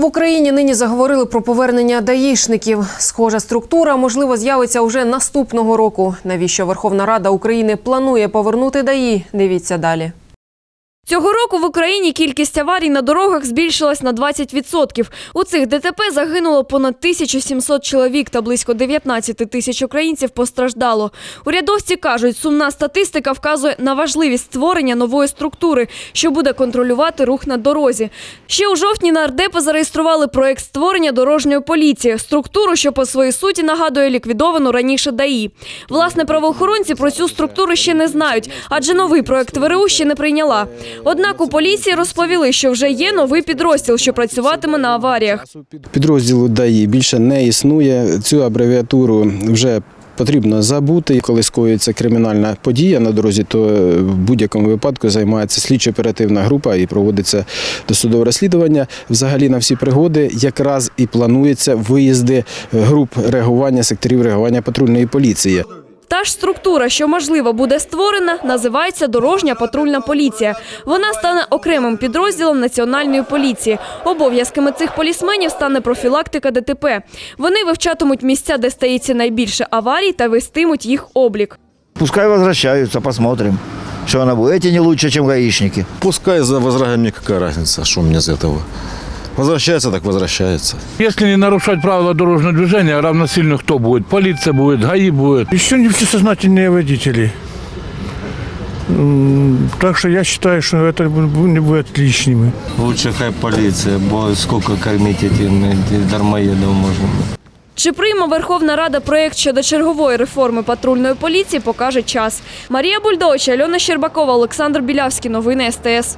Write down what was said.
В Україні нині заговорили про повернення даїшників. Схожа структура, можливо, з'явиться уже наступного року. Навіщо Верховна Рада України планує повернути даї? Дивіться далі. Цього року в Україні кількість аварій на дорогах збільшилась на 20%. У цих ДТП загинуло понад 1700 чоловік та близько 19 тисяч українців постраждало. Урядовці кажуть, сумна статистика вказує на важливість створення нової структури, що буде контролювати рух на дорозі. Ще у жовтні нардепи зареєстрували проект створення дорожньої поліції, структуру, що по своїй суті нагадує ліквідовану раніше ДАІ. Власне, правоохоронці про цю структуру ще не знають, адже новий проект ВРУ ще не прийняла. Однак у поліції розповіли, що вже є новий підрозділ, що працюватиме на аваріях. Підрозділу ДАІ більше не існує. Цю абревіатуру вже потрібно забути. Коли скоюється кримінальна подія на дорозі, то в будь-якому випадку займається слідчо-оперативна група і проводиться досудове розслідування. Взагалі на всі пригоди якраз і планується виїзди груп реагування секторів реагування патрульної поліції. Та ж структура, що можливо буде створена, називається дорожня патрульна поліція. Вона стане окремим підрозділом національної поліції. Обов'язками цих полісменів стане профілактика ДТП. Вони вивчатимуть місця, де стається найбільше аварій, та вестимуть їх облік. Пускай возвращаются, посмотрим, что она будет. Эти не лучше, чем гаишники. Пускай за возражаем мне какая разница, что мне с этого. Возвращается, так возвращается. Если не нарушать правила дорожного движения, равносильно кто будет? Полиция будет, ГАИ будет. Еще не все сознательные водители. М, Так что я считаю, что это бу- не будет лишним. Лучше хай поліція, бо скільки кормити этим дармоедов можна. Чи прийме Верховна Рада проєкт щодо чергової реформи патрульної поліції, покаже час. Марія Бульдович, Альона Щербакова, Олександр Білявський. Новини СТС.